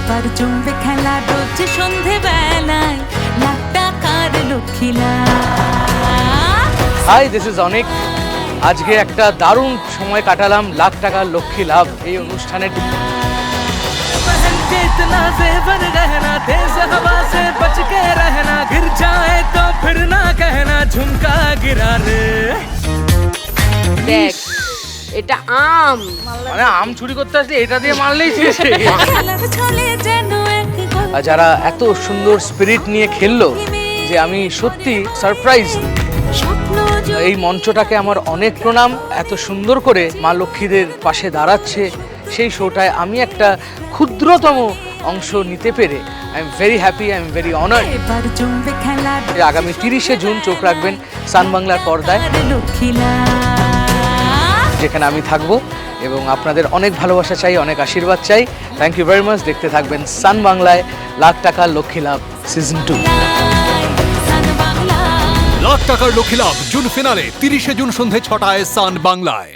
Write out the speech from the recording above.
এবার জমবে খেলা রোজ সন্ধে বেলায় লাখ টাকার লক্ষ্মীলা হাই দিস ইজ অনেক আজকে একটা দারুণ সময় কাটালাম লাখ টাকার লক্ষ্মী লাভ এই অনুষ্ঠানের দেখ এটা আম। মানে আম চুরি করতে আসলে এটা দিয়ে মারলেই শেষ। আর যারা এত সুন্দর স্পিরিট নিয়ে খেললো যে আমি সত্যি সারপ্রাইজ এই মঞ্চটাকে আমার অনেক প্রণাম এত সুন্দর করে মা লক্ষ্মীদের পাশে দাঁড়াচ্ছে। সেই শোটায় আমি একটা ক্ষুদ্রতম অংশ নিতে পেরে I am very happy I am very honoured আগামী তিরিশে জুন চোখ রাখবেন সান বাংলার পর্দায়। যেখানে আমি থাকব। এবং আপনাদের অনেক ভালোবাসা চাই, অনেক আশীর্বাদ চাই। থ্যাংক ইউ ভেরি মাচ দেখতে থাকবেন সান বাংলায় লাখ টাকা লক্ষ্মী লাভ সিজন টু লাখ টাকার লক্ষ্মী লাভ জুন ফিনালে তিরিশে জুন সন্ধে ছটায় সান বাংলায়।